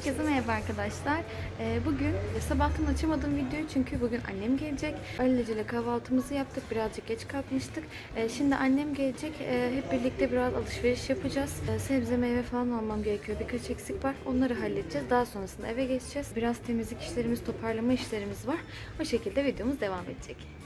Herkese merhaba arkadaşlar. Ee, bugün sabahtan açamadım videoyu çünkü bugün annem gelecek. Ailecele kahvaltımızı yaptık. Birazcık geç kalkmıştık. Ee, şimdi annem gelecek. Ee, hep birlikte biraz alışveriş yapacağız. Sebze meyve falan almam gerekiyor. Birkaç eksik var. Onları halledeceğiz. Daha sonrasında eve geçeceğiz. Biraz temizlik işlerimiz, toparlama işlerimiz var. O şekilde videomuz devam edecek.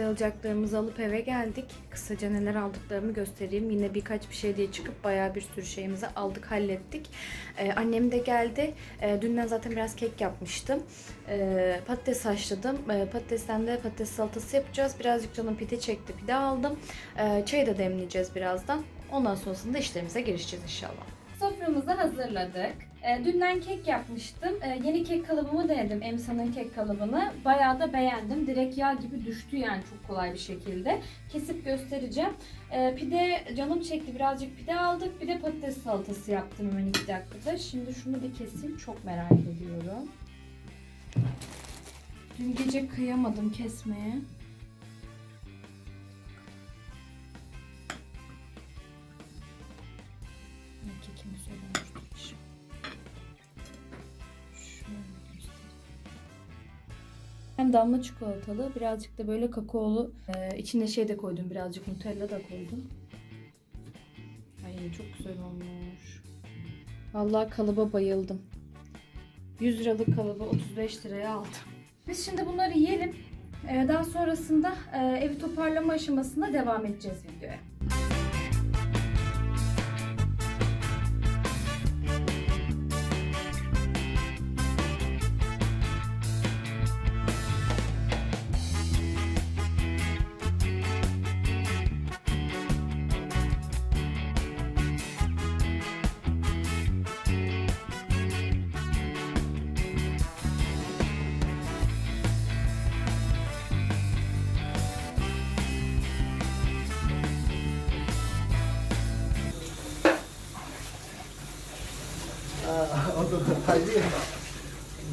Şimdi alacaklarımızı alıp eve geldik. Kısaca neler aldıklarımı göstereyim. Yine birkaç bir şey diye çıkıp bayağı bir sürü şeyimizi aldık, hallettik. Ee, annem de geldi. Ee, dünden zaten biraz kek yapmıştım. Ee, patates haşladım. Ee, patatesten de patates salatası yapacağız. Birazcık canım pide çekti. Pide aldım. Ee, çayı da demleyeceğiz birazdan. Ondan sonrasında işlerimize girişeceğiz inşallah. Soframızı hazırladık. E, dünden kek yapmıştım. E, yeni kek kalıbımı denedim. Emsa'nın kek kalıbını. Bayağı da beğendim. Direkt yağ gibi düştü yani çok kolay bir şekilde. Kesip göstereceğim. E, pide canım çekti. Birazcık pide aldık. Bir de patates salatası yaptım hemen iki dakikada. Şimdi şunu bir keseyim. Çok merak ediyorum. Dün gece kıyamadım kesmeye. Hem damla çikolatalı, birazcık da böyle kakaolu. Ee, içine şey de koydum, birazcık Nutella da koydum. Ay çok güzel olmuş. Vallahi kalıba bayıldım. 100 liralık kalıbı 35 liraya aldım. Biz şimdi bunları yiyelim. Ee, daha sonrasında e, evi toparlama aşamasında devam edeceğiz videoya.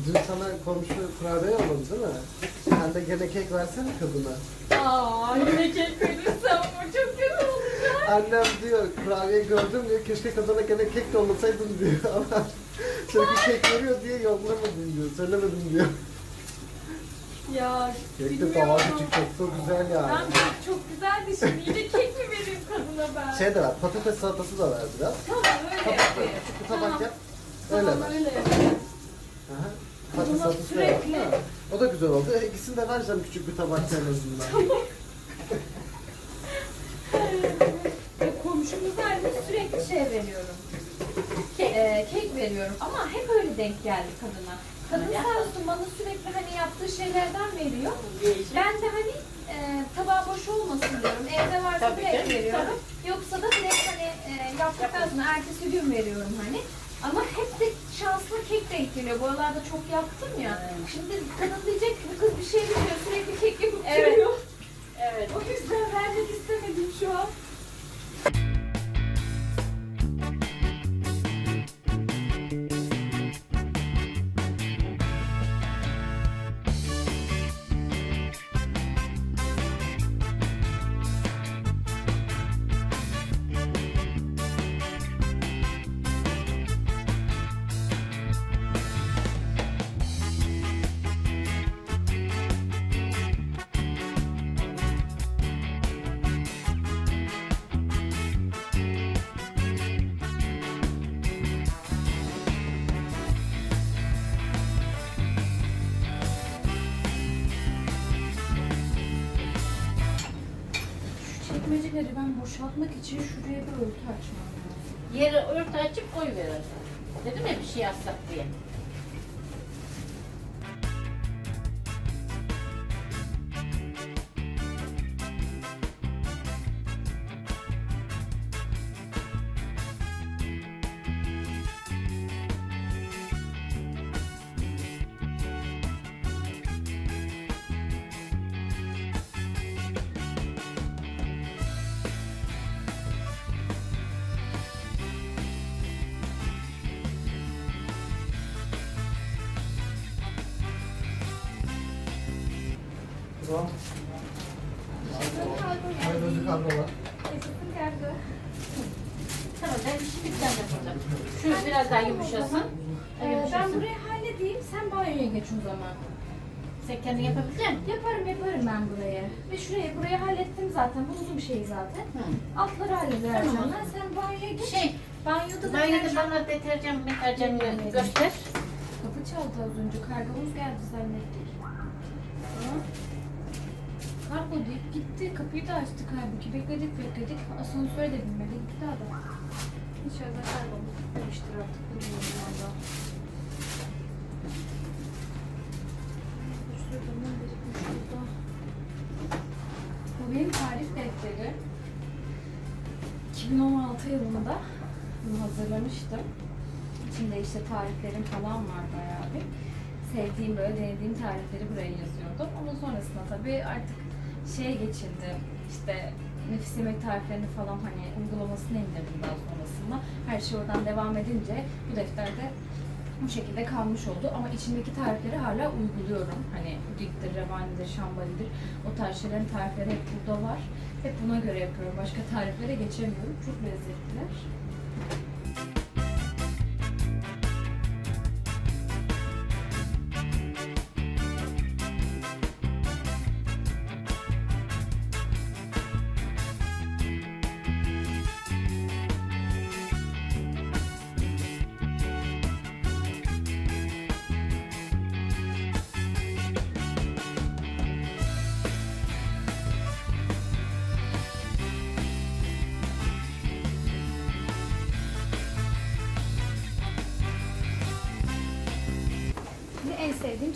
Dün sana komşu kurabiye yolladı değil mi? Sen de gene kek versene kadına. Aa, yine kek verirsem bu çok kötü olacak. Annem diyor kurabiye gördüm diyor keşke kadına gene kek yollasaydın diyor ama çünkü kek veriyor diye yollamadın diyor söylemedim diyor. Ya Kek de bilmiyorum. daha küçük çok da güzel yani. Ben kek çok güzeldi şimdi. Yine kek mi vereyim kadına ben? Şey de ver patates salatası da ver biraz. Tamam öyle Tabak yapayım. bir tabak Tamam. yap. Öyle Tamam ver. öyle. Aha. Bunu da sürekli- Ha, O da güzel oldu. E, İkisini de vereceğim küçük bir tabakta en azından. Ya komşumuza hani sürekli şey veriyorum. Kek. kek veriyorum ama hep öyle denk geldi kadına. Kadın sağ olsun bana sürekli hani yaptığı şeylerden veriyor. Ben de hani e, tabağı boş olmasın diyorum. Evde varsa Tabii direkt canım, veriyorum. Yoksa da direkt hani e, yaptıktan sonra ertesi gün veriyorum hani. Ama hep de şanslı kek denk geliyor. Bu aralarda çok yaptım ya. Şimdi kadın diyecek ki bu kız bir şey biliyor. Sürekli kek yapıp Evet. duruyor. Evet. O yüzden vermek istemedim şu an. Boşaltmak için şuraya bir örtü açmam lazım. Yeri örtü açıp koy verir. Dedim ya bir şey yazsak diye. Tamam. Kaygözü kargolar. Tamam ben işi bitten yapacağım. Şu biraz daha yumuşasın. Ee, ben burayı halledeyim. Sen banyoya geç o zaman. Sen kendin yapabilecek misin? Yaparım yaparım ben burayı. Ve şurayı burayı hallettim zaten. Bu uzun bir şey zaten. Hı. Altları halleder Tamam. canlar. Sen banyoya geç. Şey, Banyoda da banyoda bana deterjan, deterjan göster. Kapı çaldı az önce. Kargomuz geldi zannettik. Aa. Deyip gitti. Kapıyı da açtık halbuki. Bekledik bekledik. Asansöre de binmedi. Gitti adam. İnşallah kargomuz gitmemiştir artık. Bilmiyorum valla. Şuradan birikmiş burada. Bu benim tarif defteri. 2016 yılında bunu hazırlamıştım. İçinde işte tariflerim falan var bayağı bir. Sevdiğim böyle denediğim tarifleri buraya yazıyordum. Ama sonrasında tabii artık şeye geçildi. İşte nefis yemek tariflerini falan hani uygulamasını indirdim daha sonrasında. Her şey oradan devam edince bu defterde bu şekilde kalmış oldu. Ama içindeki tarifleri hala uyguluyorum. Hani udiktir, revanidir, şambalidir. O tarz şeylerin tarifleri hep burada var. Hep buna göre yapıyorum. Başka tariflere geçemiyorum. Çok lezzetliler.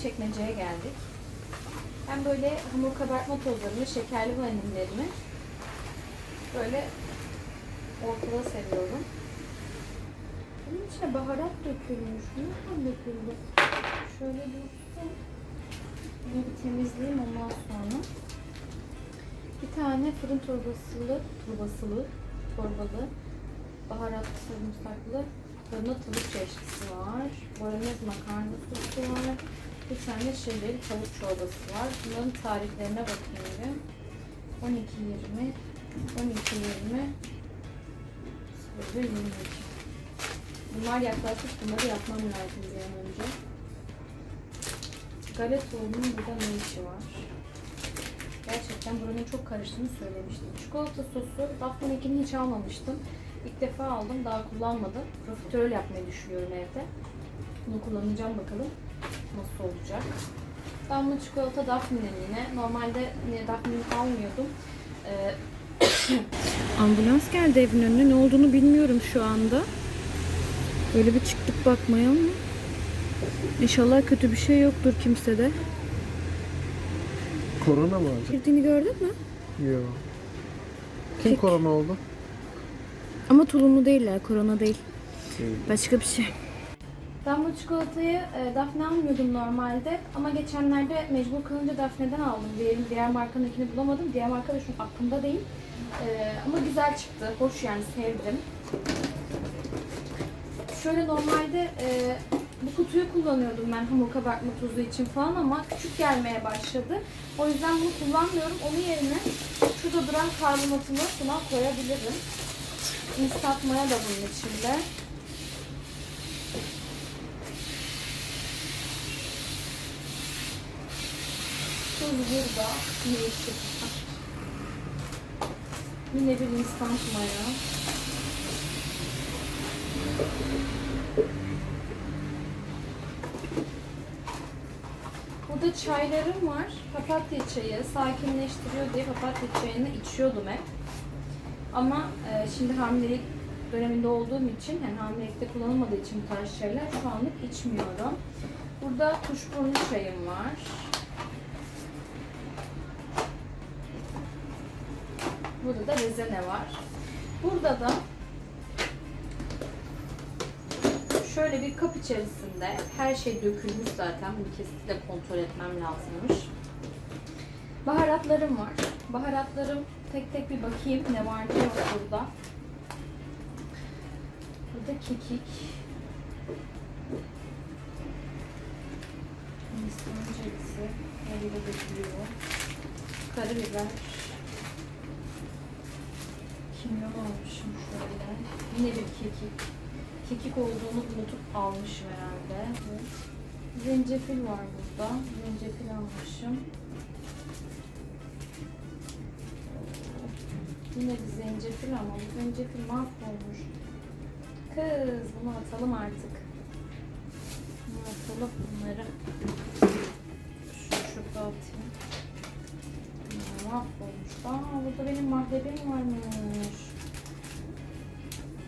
Çekmeceye geldik. Ben böyle hamur kabartma tozlarını, şekerli vanillerimi böyle ortada seviyorum. Bunun içine baharat dökülmüş. Nereden döküldü? Şöyle dursun. Bunu bir temizleyeyim ondan sonra. Bir tane fırın torbasılı, torbasılı, torbalı, baharatlı sarımsaklı fırında tavuk çeşnisi var. Bolognese makarna sosu var. Bir tane şehir tavuk çorbası var. Bunların tariflerine bakayım bir. 12 20 12 20 01 22 Bunlar yaklaşık bunları yapmam lazım bir an önce. Galetoğlu'nun burada ne işi var? Gerçekten buranın çok karıştığını söylemiştim. Çikolata sosu, Daphne'ninkini hiç almamıştım. İlk defa aldım, daha kullanmadım. Profiterol yapmayı düşünüyorum evde. Bunu kullanacağım bakalım nasıl olacak. Damla çikolata Daphne'nin yine. Normalde Daphne'nin almıyordum. Ee, Ambulans geldi evin önüne. Ne olduğunu bilmiyorum şu anda. Böyle bir çıktık bakmaya ama. İnşallah kötü bir şey yoktur kimsede. Korona mı acaba? Girdiğini gördün mü? Yok. Kim Peki. korona oldu? Ama tulumlu değiller, korona değil. Başka bir şey. Damla çikolatayı e, Daphne almıyordum normalde ama geçenlerde mecbur kalınca Daphne'den aldım. Diğer, diğer markanınkini bulamadım. Diğer marka da şu an aklımda değil. E, ama güzel çıktı. Hoş yani sevdim. Şöyle normalde e, bu kutuyu kullanıyordum ben hamur kabartma tuzu için falan ama küçük gelmeye başladı. O yüzden bunu kullanmıyorum. Onun yerine şurada duran karbonatımı buna koyabilirim. Instant maya da bunun içinde. Burada. Yeşil. Yine bir instant maya. Burada çaylarım var. Papatya çayı sakinleştiriyor diye papatya çayını içiyordum hep. Ama e, şimdi hamilelik döneminde olduğum için, yani hamilelikte kullanılmadığı için bu tarz şeyler şu anlık içmiyorum. Burada kuşburnu çayım var. Burada da rezene var. Burada da şöyle bir kap içerisinde her şey dökülmüş zaten. Bunu kesinlikle kontrol etmem lazımmış. Baharatlarım var. Baharatlarım tek tek bir bakayım ne var ne yok burada. Burada kekik. Önceksi. Eliyle dökülüyor. Karabiber. Kimyon almışım şöyle. Yine bir kekik. Kekik olduğunu unutup almışım herhalde. Zencefil var burada. Zencefil almışım. Yine bir zencefil ama bu zencefil mahvolmuş. Kız bunu atalım artık. Bunu atalım bunları. Şunu şurada atayım. Mahvolmuş. Aa burada benim mahlebim varmış.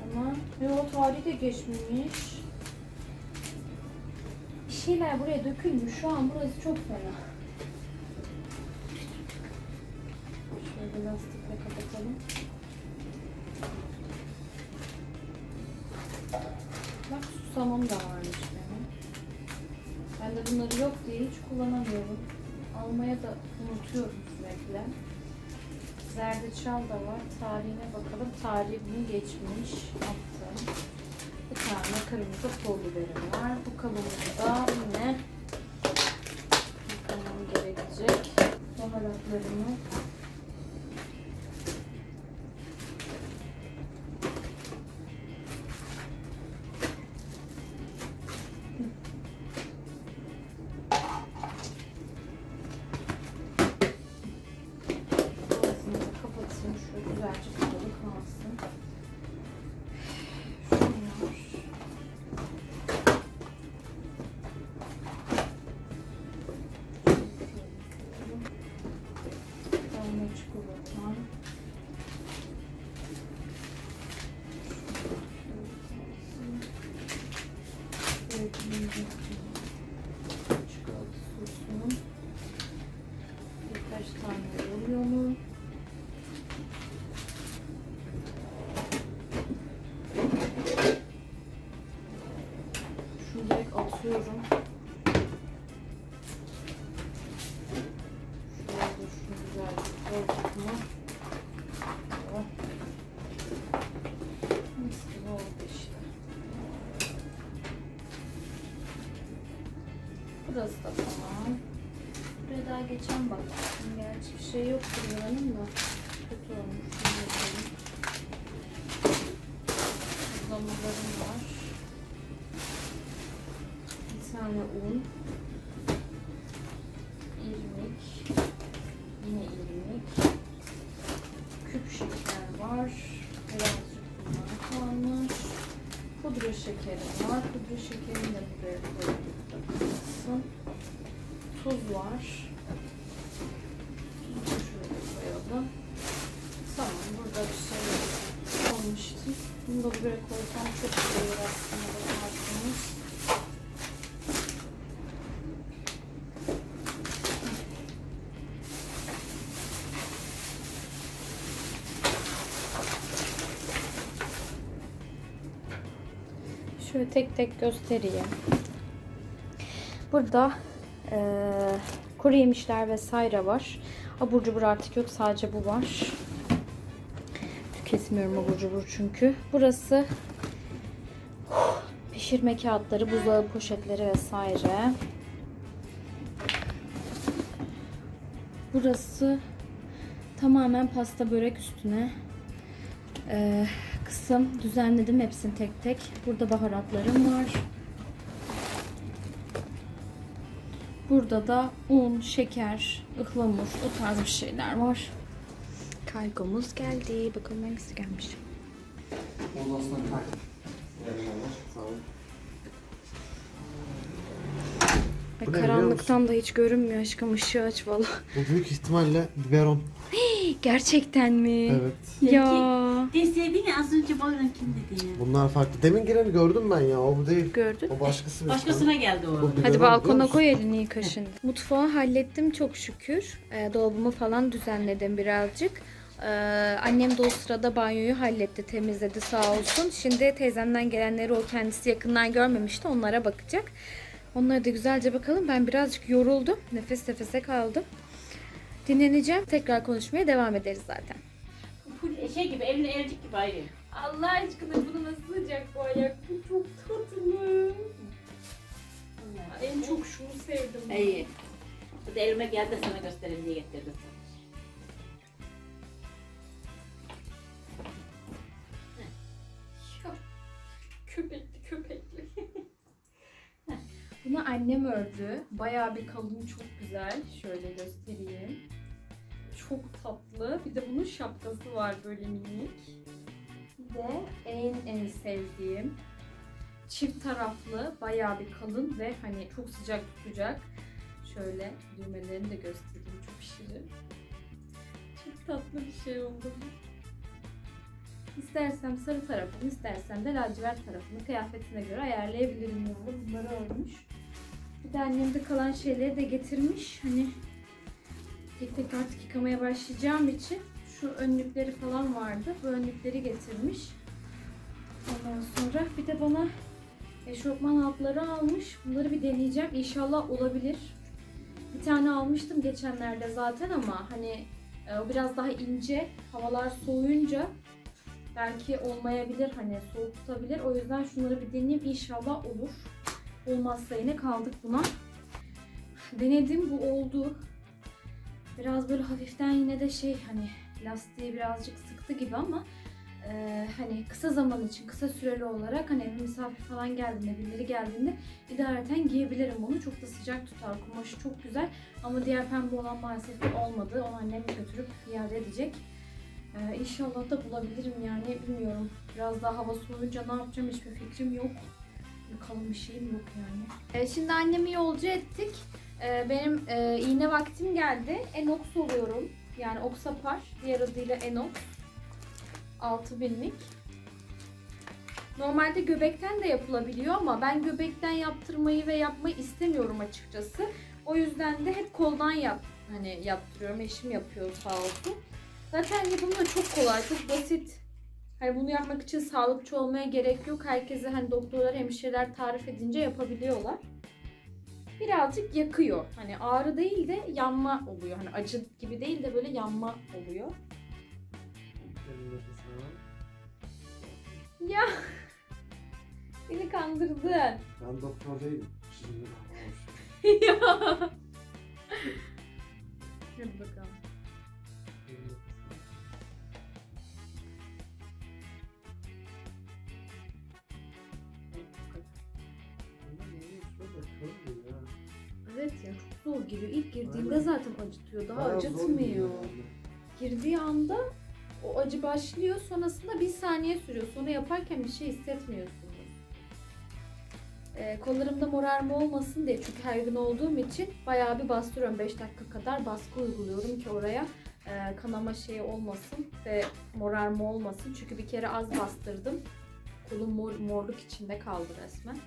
Ama yo tarihi de geçmemiş. Bir şeyler buraya dökülmüş. Şu an burası çok fena. Şöyle lastikle kapatalım. Bak susamım da varmış benim. Ben de bunları yok diye hiç kullanamıyorum. Almaya da unutuyorum sürekli. Zerdeçal da var. Tarihine bakalım. Tarihini geçmiş. Attım. Bir tane kırmızı pul biberim var. Bu kabımızı da yine yıkamam gerekecek. Baharatlarımı baktım. Gerçi bir şey yoktur buranın da. Kötü olmuş. Damlalarım var. Bir tane un. İrmik. Yine irmik. Küp şeker var. Birazcık bundan kalmış. Pudra şekerim var. Pudra şekerini de buraya koyabilirsin. Tuz var. Şöyle koyalım. Tamam burada bir şey olmuştu. Bunu da buraya koysam çok iyi olur aslında bakarsınız. Şöyle tek tek göstereyim. Burada eee kuru yemişler vesaire var. Abur cubur artık yok. Sadece bu var. Tüketmiyorum abur cubur çünkü. Burası pişirme kağıtları, buzdolabı poşetleri vesaire. Burası tamamen pasta börek üstüne eee, kısım. Düzenledim hepsini tek tek. Burada baharatlarım var. Burada da un, şeker, ıhlamur, o tarz bir şeyler var. Kargomuz geldi. Bakalım hangisi gelmiş. Ay, Bu ne biliyor karanlıktan da hiç görünmüyor aşkım. Işığı aç valla. Bu büyük ihtimalle biberon. Gerçekten mi? Evet. Ya. Desevini az önce bana kim dedi ya? Bunlar farklı. Demin gireni gördüm ben ya. O bu değil. Gördün. O başkası bir Başkasına geldi o. Bu Hadi biliyor balkona musun? koy elini yıka şimdi. Mutfağı hallettim çok şükür. Ee, dolabımı falan düzenledim birazcık. Ee, annem de o sırada banyoyu halletti, temizledi sağ olsun. Şimdi teyzemden gelenleri o kendisi yakından görmemişti. Onlara bakacak. Onlara da güzelce bakalım. Ben birazcık yoruldum. Nefes nefese kaldım. Dinleneceğim. Tekrar konuşmaya devam ederiz zaten. Şey gibi elini elcik gibi ayrı. Allah aşkına bunu nasıl sıcak bu ayak? Bu çok tatlı. En çok şunu sevdim. ben. İyi. Bu da elime geldi sana göstereyim diye getirdim. Annem ördü. Bayağı bir kalın çok güzel. Şöyle göstereyim. Çok tatlı. Bir de bunun şapkası var böyle minik. Bir de en en sevdiğim çift taraflı bayağı bir kalın ve hani çok sıcak tutacak. Şöyle düğmelerini de göstereyim çok şirin. Çok tatlı bir şey oldu. İstersem sarı tarafını, istersem de lacivert tarafını kıyafetine göre ayarlayabilirim. Bunları örmüş. De annem de kalan şeyleri de getirmiş. Hani tek tek artık yıkamaya başlayacağım için şu önlükleri falan vardı. Bu önlükleri getirmiş. Ondan sonra bir de bana eşofman altları almış. Bunları bir deneyeceğim. İnşallah olabilir. Bir tane almıştım geçenlerde zaten ama hani e, o biraz daha ince. Havalar soğuyunca belki olmayabilir hani soğuk tutabilir. O yüzden şunları bir deneyeyim inşallah olur. Olmazsa yine kaldık buna. Denedim bu oldu. Biraz böyle hafiften yine de şey hani lastiği birazcık sıktı gibi ama e, hani kısa zaman için kısa süreli olarak hani bir misafir falan geldiğinde birileri geldiğinde idareten giyebilirim onu. Çok da sıcak tutar. Kumaşı çok güzel. Ama diğer pembe olan maalesef olmadı. Onu annem götürüp iade edecek. Ee, inşallah da bulabilirim yani bilmiyorum. Biraz daha hava soğuyunca ne yapacağım hiçbir fikrim yok. Kalın bir şeyim yok yani. Ee, şimdi annemi yolcu ettik. Ee, benim e, iğne vaktim geldi. Enox oluyorum. Yani Oxapar. Diğer adıyla Enox. 6000'lik. Normalde göbekten de yapılabiliyor ama ben göbekten yaptırmayı ve yapmayı istemiyorum açıkçası. O yüzden de hep koldan yap hani yaptırıyorum. Eşim yapıyor sağ olsun. Zaten yapımı da çok kolay, çok basit. Hani bunu yapmak için sağlıkçı olmaya gerek yok. Herkese hani doktorlar, hemşireler tarif edince yapabiliyorlar. Birazcık yakıyor. Hani ağrı değil de yanma oluyor. Hani acı gibi değil de böyle yanma oluyor. Ya beni kandırdın. Ben doktor değilim. Şimdi ya. Hadi bakalım. Zor giriyor. İlk girdiğinde Aynen. zaten acıtıyor. Daha Bayağı acıtmıyor. Girdiği anda o acı başlıyor. Sonrasında bir saniye sürüyor. Sonra yaparken bir şey hissetmiyorsunuz. Ee, kollarımda morarma olmasın diye çünkü her gün olduğum için bayağı bir bastırıyorum. 5 dakika kadar baskı uyguluyorum ki oraya e, kanama şeyi olmasın ve morarma olmasın. Çünkü bir kere az bastırdım. Kolum mor, morluk içinde kaldı resmen.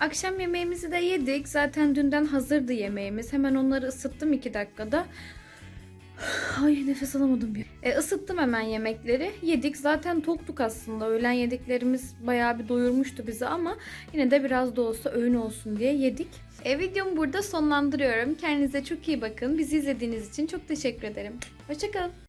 Akşam yemeğimizi de yedik. Zaten dünden hazırdı yemeğimiz. Hemen onları ısıttım 2 dakikada. Ay nefes alamadım bir. E, ısıttım hemen yemekleri. Yedik. Zaten toktuk aslında. Öğlen yediklerimiz bayağı bir doyurmuştu bizi ama yine de biraz da olsa öğün olsun diye yedik. E, videomu burada sonlandırıyorum. Kendinize çok iyi bakın. Bizi izlediğiniz için çok teşekkür ederim. Hoşçakalın.